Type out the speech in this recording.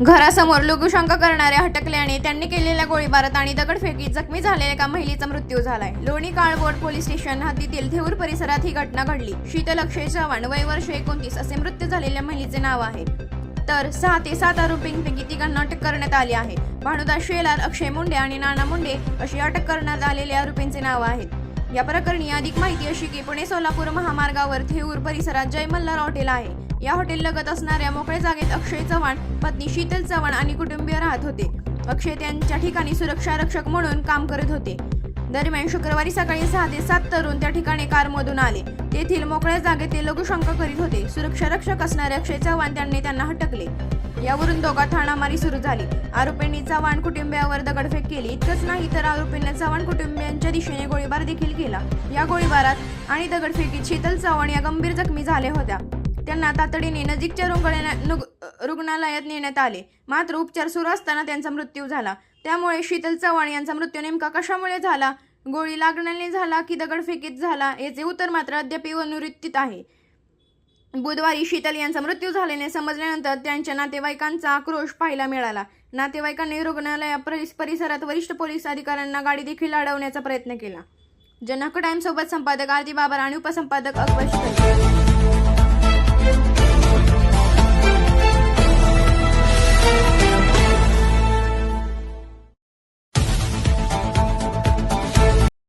घरासमोर लघुशंका करणारे हटकल्याने त्यांनी केलेल्या गोळीबारात आणि दगडफेकीत जखमी झालेल्या एका महिलेचा मृत्यू झालाय. लोणी काळबोट पोलीस स्टेशन हद्दीतील थेऊर परिसरात ही घटना घडली. शीतल अक्षय चव्हाण वय वर्ष एकोणतीस असे मृत्यू झालेल्या महिलेचे नाव आहे. तर सहा ते सात आरोपींपैकी तिघांना अटक करण्यात आली आहे. भानुदास शेलार अक्षय मुंडे आणि नाना मुंडे अशी अटक करण्यात आलेल्या आरोपींचे नाव आहेत. या प्रकरणी अधिक माहिती अशी की पुणे सोलापूर महामार्गावर थेऊर परिसरात जय मल्हार हॉटेल आहे. या हॉटेल लगत असणाऱ्या मोकळ्या जागेत अक्षय चव्हाण पत्नी शीतल चव्हाण आणि कुटुंबीय राहत होते. अक्षय त्यांच्या ठिकाणी सुरक्षा रक्षक म्हणून काम करत होते. दरम्यान शुक्रवारी सकाळी सहा ते सात तरुण त्या ठिकाणी कारमधून आले. तेथील मोकळ्या जागेत ते लघुशंका करीत होते. सुरक्षा रक्षक असणारे अक्षय चव्हाण त्यांनी त्यांना हटकले. यावरून दोघा ठाणामारी सुरू झाली. आरोपींनी चव्हाण कुटुंबियावर दगडफेक केली. इतकंच नाही तर आरोपींना चव्हाण कुटुंबियांच्या दिशेने गोळीबार देखील केला. या गोळीबारात आणि दगडफेकीत शीतल चव्हाण या गंभीर जखमी झाल्या होत्या. त्यांना तातडीने नजीकच्या रुग्णालया- रुग्णालयात नेण्यात आले. मात्र उपचार सुरू असताना त्यांचा मृत्यू झाला. त्यामुळे शीतल चव्हाण यांचा मृत्यू नेमका कशामुळे झाला? गोळी लागण्याने झाला की दगडफेकीत झाला? याचे उत्तर मात्र अद्याप निवृत्तीत आहे. बुधवारी शीतल यांचा मृत्यू झाल्याने समजल्यानंतर त्यांच्या नातेवाईकांचा आक्रोश पाहायला मिळाला. नातेवाईकांनी रुग्णालया परिस- परिसरात वरिष्ठ पोलीस अधिकाऱ्यांना गाडी देखील अडवण्याचा प्रयत्न केला. जनक टाइम सोबत संपादक आरती बाबर आणि उपसंपादक अकबर